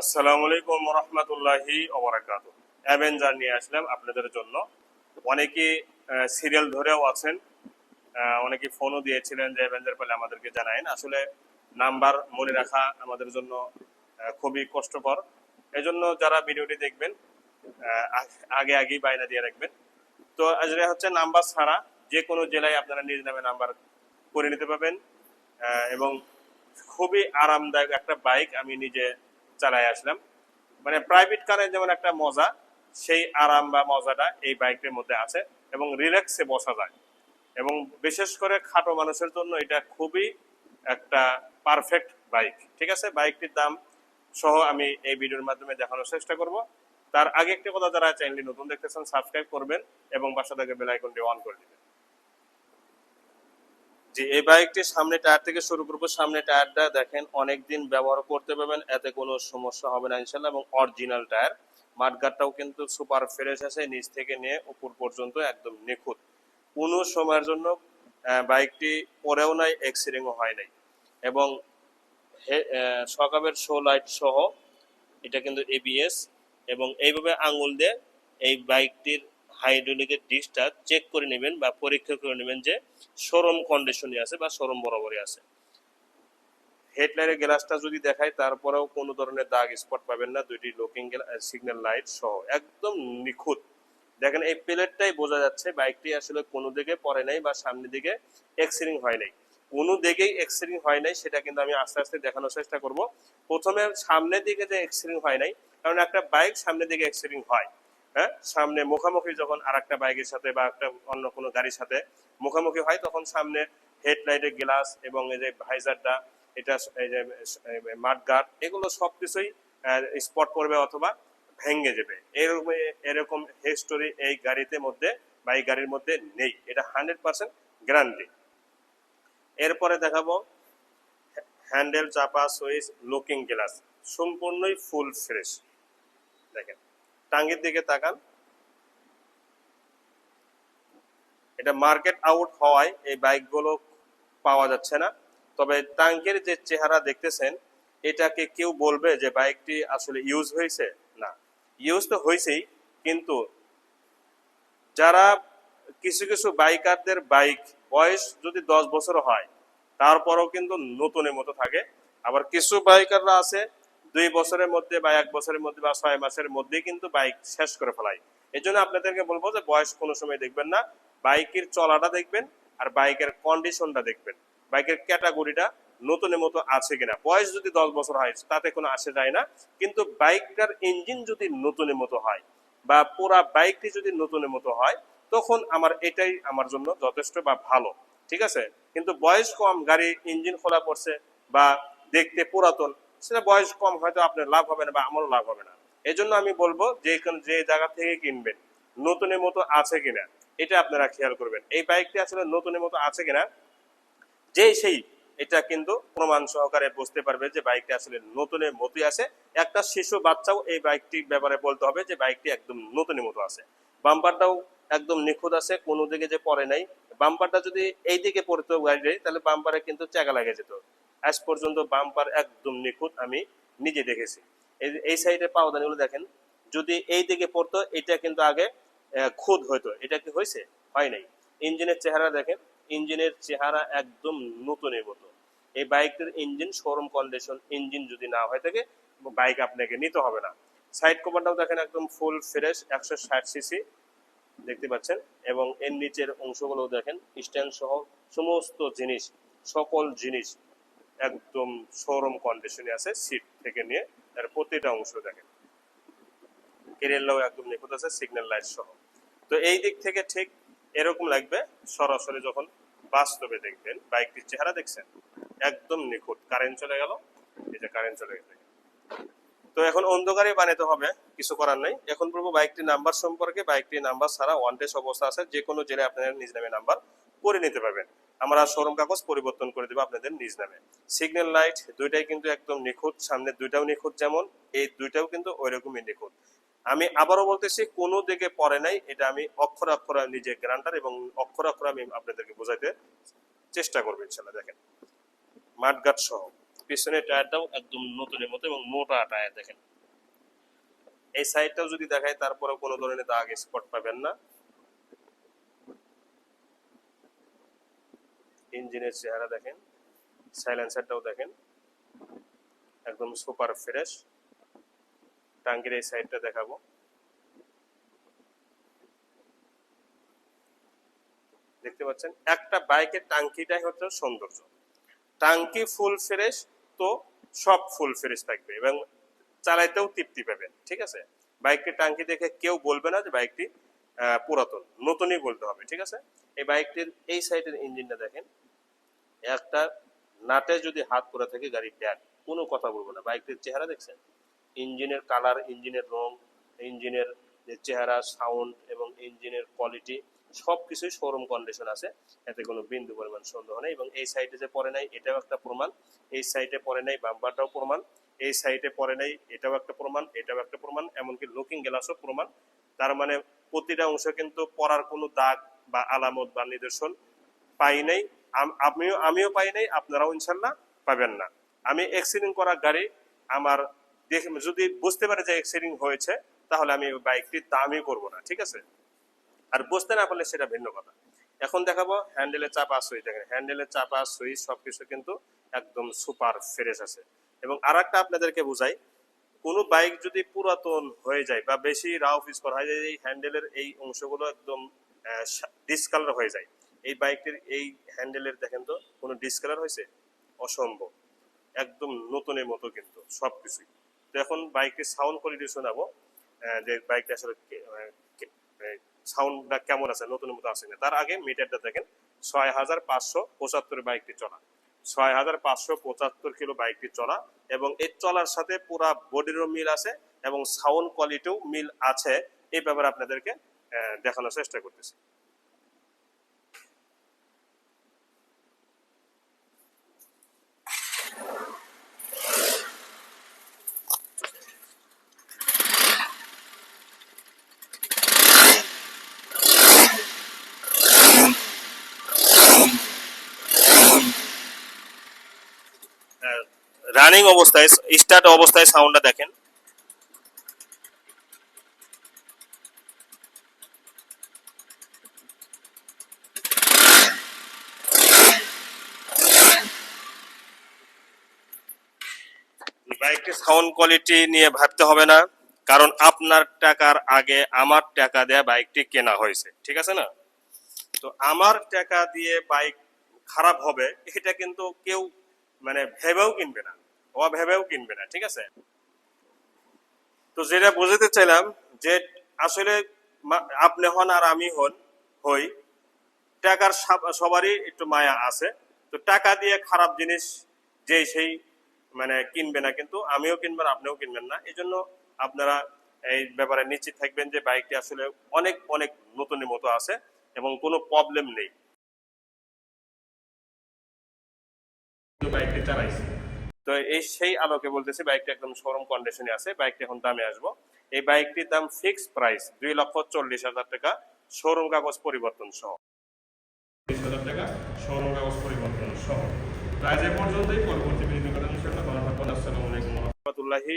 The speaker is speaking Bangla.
আসসালামু আলাইকুম রহমতুল্লাহি ওবরাকাত অ্যাভেঞ্জার নিয়ে আসলাম আপনাদের জন্য। অনেকে সিরিয়াল ধরেও আছেন। অনেকে ফোনও দিয়েছিলেন যে অ্যাভেঞ্জার পেলে আমাদেরকে জানায়েন। আসলে নাম্বার মনে রাখা আমাদের জন্য খুবই কষ্টকর। এজন্য যারা ভিডিওটি দেখবেন আগে আগেই বাইনা দিয়ে রাখবেন। তো আসলে হচ্ছে নাম্বার ছাড়া যে কোনো জেলায় আপনারা নিজ নামে নাম্বার করে নিতে পারবেন। এবং খুবই আরামদায়ক একটা বাইক আমি নিজে চালাই আসলাম। মানে প্রাইভেট কারের যেমন একটা মজা, সেই আরাম বা মজাটা এই বাইকটির মধ্যে আছে এবং রিল্যাক্সে বসা যায়। এবং বিশেষ করে খাটো মানুষের জন্য এটা খুবই একটা পারফেক্ট বাইক ঠিক আছে? বাইকটির দাম সহ আমি এই ভিডিওর মাধ্যমে দেখানোর চেষ্টা করব। তার আগে একটি কথা যারা চ্যানেলটি নতুন দেখতেছেন সাবস্ক্রাইব করবেন এবং বাসা থেকে বেল আইকনটি অন করে দিবেন। জি, এই বাইকটির সামনে টায়ার থেকে শুরু করব। সামনে টায়ারটা দেখেন অনেক দিন ব্যবহার করতে পারবেন, এতে কোনো সমস্যা হবে না ইনশাল্লাহ এবং অরিজিনাল টায়ার। মাঠগাটটাও কিন্তু সুপার ফ্রেশ আছে, নিচ থেকে নিয়ে উপর পর্যন্ত একদম নিখুঁত। কোনো সময়ের জন্য বাইকটি পরেও নাই এক্সিডেন্টও হয় নাই। এবং সকাবের শো লাইট সহ, এটা কিন্তু এবিএস এবং এইভাবে আঙুল দিয়ে এই বাইকটির হাইড্রোলিকের ডিসটা চেক করে নেবেন বা পরীক্ষা করে নেবেন যে শোরুম কন্ডিশনে আছে বা শোরুম বরাবরই আছে। হেডলাইটের গ্লাসটা যদি দেখায়, তারপরেও কোনো ধরনের দাগ স্পট পাবেন না, দুইটি লুকিং সিগন্যাল লাইট সহ, একদম নিখুঁত। দেখেন, এই প্লেটটাই বোঝা যাচ্ছে, বাইকটি আসলে কোনো দিকে পড়ে নাই বা সামনের দিকে এক্সিডিং হয় নাই। কোনো দিকেই এক্সিডিং হয় নাই, সেটা কিন্তু আমি আস্তে আস্তে দেখানোর চেষ্টা করব। প্রথমে সামনের দিকে যে এক্সিডিং হয় নাই, কারণ একটা বাইক সামনের দিকে এক্সিডিং হয়। হ্যাঁ? সামনে মুখামুখি যখন আর একটা বাইকের সাথে বা একটা অন্য কোনো গাড়ির সাথে মুখামুখি হয়, তখন সামনে হেডলাইটের গ্লাস এবং এই যে ভাইজারটা এটা এই যে মাঠ গার্ড এগুলো সবকিছুই স্পট করবে অথবা ভেঙে যাবে এরকম এরকম হিস্টোরি এই গাড়িতে মধ্যে বা এই গাড়ির মধ্যে নেই। এটা হান্ড্রেড পার্সেন্ট গ্যারান্টি এরপরে দেখাবো হ্যান্ডেল চাপা সুইচ লুকিং গ্লাস সম্পূর্ণই ফুল ফ্রেশ দেখেন। টাঙ্গির দিকে তাকান। এটা মার্কেট আউট হওয়ায় এই বাইকগুলো পাওয়া যাচ্ছে না। তবে টাঙ্কের যে চেহারা দেখতেছেন, এটাকে কেউ বলবে যে বাইকটি আসলে ইউজ হয়েছে? না। ইউজ তো হয়েছেই, কিন্তু যারা কিছু কিছু বাইকারদের বাইক বয়স যদি দশ বছর হয়, তারপরেও কিন্তু নতুনের মতো থাকে। আবার কিছু বাইকাররা আছে দুই বছরের মধ্যে বা এক বছরের মধ্যে বা ছয় মাসের মধ্যেই কিন্তু বাইক শেষ করে ফেলায় এই জন্য আপনাদেরকে বলব যে বয়স কোনো সময় দেখবেন না, বাইকের চলাটা দেখবেন আর বাইকের কন্ডিশনটা দেখবেন। বাইকের ক্যাটাগরিটা নতুনের মতো আছে কিনা। বয়স যদি দশ বছর হয়, তাতে কোনো আসে যায় না। কিন্তু বাইকটার ইঞ্জিন যদি নতুনের মতো হয় বা পুরা বাইকটি যদি নতুনের মতো হয়, তখন আমার এটাই আমার জন্য যথেষ্ট বা ভালো। ঠিক আছে? কিন্তু বয়স কম গাড়ি ইঞ্জিন খোলা পড়ছে বা দেখতে পুরাতন সেটা বয়স কম, হয়তো আপনার লাভ হবে না বা আমারও লাভ হবে না। এই জন্য আমি বলব যে যে জায়গা থেকে কিনবেন, নতুনের মতো আছে কিনা, এটা আপনারা খেয়াল করবেন। এই বাইকটি আসলে নতুনের মতো আছে কিনা, যে সেই, এটা কিন্তু প্রমাণ সহকারে বুঝতে পারবে যে বাইকটি আসলে নতুনের মতোই আছে। একটা শিশু বাচ্চাও এই বাইকটির ব্যাপারে বলতে হবে যে বাইকটি একদম নতুনের মতো আছে। বাম্পারটাও একদম নিখুঁত আছে, কোনো দিকে যে পড়ে নাই। বাম্পারটা যদি এই দিকে পড়তো গাড়ি তাহলে বাম্পারে কিন্তু চাকা লাগে যেত। আজ পর্যন্ত বাম্পার একদম নিখুঁত আমি নিজে দেখেছি। এই এই সাইডে পাওদানিগুলো দেখেন, যদি এই দিকে পড়তো, এটা কিন্তু আগে খুদ হইতো। এটা কি হয়েছে হয় নাই। ইঞ্জিনের চেহারা দেখেন, ইঞ্জিনের চেহারা একদম নতুনের মতো। এই বাইকটির ইঞ্জিন শোরুম কন্ডিশন, ইঞ্জিন যদি না হয়ে থাকে, বাইক আপনাকে নিতে হবে না। সাইড কভারটাও দেখেন একদম ফুল ফ্রেশ, একশো ষাট সিসি, দেখতে পাচ্ছেন? এবং এর নিচের অংশগুলো দেখেন, স্ট্যান্ড সহ সমস্ত জিনিস, সকল জিনিস একদম শোরুম কন্ডিশনে আছে সিট থেকে নিয়ে তার প্রতিটা অংশ দেখেন। কেরিয়ারটাও একদম নিখুঁত আছে সিগন্যাল লাইট সহ। তো এই দিক থেকে ঠিক এরকম লাগবে, সরাসরি যখন বাস্তবে দেখবেন, বাইকটির চেহারা দেখছেন, একদম নিখুঁত। কারেন্ট চলে গেল, এই যে কারেন্ট চলে গেছে। তো এখন অন্ধকারে বানাতে হবে, কিছু করার নাই। এখন বলব বাইকটির নাম্বার সম্পর্কে, বাইকটির নাম্বার ছাড়া ওয়ান টেস্ট অবস্থা আছে যে কোনো জেলায় আপনারা নিজ নামে নাম্বার করে নিতে পারবেন। আমরা শোরুম কাগজ পরিবর্তন করে দেবো আপনাদের নিজ নামে। সিগন্যাল লাইট দুইটাই কিন্তু একদম নিখুঁত, সামনে দুইটাও নিখুঁত যেমন, এই দুইটাও কিন্তু ওই রকমই নিখুঁত। আমি আবারও বলতেছি, কোনো দিকে পড়ে নাই, এটা আমি অক্ষর অক্ষর নিজে গ্রান্টার এবং অক্ষর অক্ষর আমি আপনাদেরকে বোঝাইতে চেষ্টা করব ইনশাল্লাহ, দেখেন। মাঠঘাট সহ, পিছনের টায়ারটাও একদম নতুনের মতো এবং মোটা টায়ার, দেখেন। এই সাইডটাও যদি দেখায় তারপরে কোনো ধরনের দাগ স্পট পাবেন না। ইঞ্জিনের চেহারা দেখেন, সাইলেন্সারটাও দেখেন, একদম সুপার ফ্রেশ। টাঙ্কির এই সাইডটা দেখাবো। দেখতে পাচ্ছেন, একটা বাইকের টাঙ্কিটাই হচ্ছে সৌন্দর্য। টাঙ্কি ফুল ফ্রেশ, তো সব ফুল ফ্রেশ থাকবে এবং চালাইতেও তৃপ্তি পাবেন ঠিক আছে? বাইকটি টাঙ্কি দেখে কেউ বলবে না যে বাইকটি পুরাতন, নতুনই বলতে হবে, ঠিক আছে? এই বাইকটির, এই সাইডের ইঞ্জিনটা দেখেন একটা নাটে যদি হাত পরে থাকে গাড়ি ট্যাগ কোনো কথা বলব না। বাইকটির চেহারা দেখছেন? ইঞ্জিনের কালার ইঞ্জিনের রং, ইঞ্জিনের যে চেহারা সাউন্ড এবং ইঞ্জিনের কোয়ালিটি সব কিছুই শোরুম কন্ডিশন আছে। এতে কোনো বিন্দু পরিমাণ সন্দেহ নেই এবং এই সাইডে যে পরে নাই, এটাও একটা প্রমাণ। এই সাইডে পরে নাই বাম্পারটাও প্রমাণ। এই সাইডে পরে নাই, এটাও একটা প্রমাণ, এটাও একটা প্রমাণ, এমনকি লুকিং গ্লাসও প্রমাণ। তার মানে প্রতিটা অংশ কিন্তু পরার কোনো দাগ বা আলামত বা নিদর্শন পাই নাই। আমিও আমিও পাই নাই, আপনারাও ইনশাল্লাহ পাবেন না। আমি অ্যাক্সিডেন্ট করা গাড়ি আমার যদি বুঝতে পারে যে অ্যাক্সিডেন্ট হয়েছে, তাহলে আমি ওই বাইকটির দামই করব না, ঠিক আছে? আর বুঝতে না পারলে সেটা ভিন্ন কথা। এখন দেখাবো হ্যান্ডেলের চাপা সুইচ দেখেন হ্যান্ডেলের চাপা সুইচ সবকিছু কিন্তু একদম সুপার ফ্রেশ আছে। এবং আর একটা আপনাদেরকে বুঝাই, কোনো বাইক যদি পুরাতন হয়ে যায় বা বেশি রাও পিস করা হয় এই হ্যান্ডেলের এই অংশগুলো একদম ডিসকালার হয়ে যায় এই বাইকটির এই হ্যান্ডেলের দেখেন তো, কোনো ডিসকালার হয়েছে? অসম্ভব। একদম নতুনের মতো কিন্তু, সবকিছুই। তো এখন বাইকের সাউন্ড কোয়ালিটি শোনাবো যে বাইকটা আসলে সাউন্ডটা কেমন আছে, নতুনের মতো আছে না তার আগে মিটারটা দেখেন ছয় হাজার পাঁচশো পঁচাত্তর বাইকটি চলা। ছয় হাজার পাঁচশো পঁচাত্তর কিলো বাইকটি চলা এবং এর চলার সাথে পুরা বডিরও মিল আছে এবং সাউন্ড কোয়ালিটিও মিল আছে। এই ব্যাপারে আপনাদেরকে দেখানোর চেষ্টা করতেছি। রানিং অবস্থায় স্টার্ট অবস্থায় সাউন্ডটা দেখেন। বাইকটির সাউন্ড কোয়ালিটি নিয়ে ভাবতে হবে না, কারণ আপনার টাকার আগে আমার টাকা দেয়া বাইকটি কেনা হয়েছে, ঠিক আছে না? তো আমার টাকা দিয়ে বাইক খারাপ হবে, এটা কিন্তু কেউ মানে ভেবেও কিনবে না। ও ভেবেও কিনবে না, ঠিক আছে? তো যেটা বোঝাতে চাইলাম যে আসলে আপনি হন আর আমি হন, হই, টাকার সবারই একটু মায়া আছে। তো টাকা দিয়ে খারাপ জিনিস যে সেই মানে কিনবে না, কিন্তু আমিও কিনবেন, আপনিও কিনবেন না। এই জন্য আপনারা এই ব্যাপারে নিশ্চিত থাকবেন যে বাইকটি আসলে অনেক অনেক নতুনের মতো আছে এবং কোনো প্রবলেম নেই। বাইকটি চালাইছি। তো এই সেই আলোকে বলতেছি বাইকটা একদম শোরুম কন্ডিশনে আছে বাইকটা এখন দামে আসব। এই বাইকটির দাম ফিক্স প্রাইস দুই লক্ষ চল্লিশ হাজার টাকা শোরুম কাগজ পরিবর্তন সহ। চল্লিশ হাজার টাকা শোরুম কাগজ পরিবর্তন সহ। প্রাইস এ পর্যন্তই, পরবর্তী ভিডিও করার জন্য রহমতুল্লাহি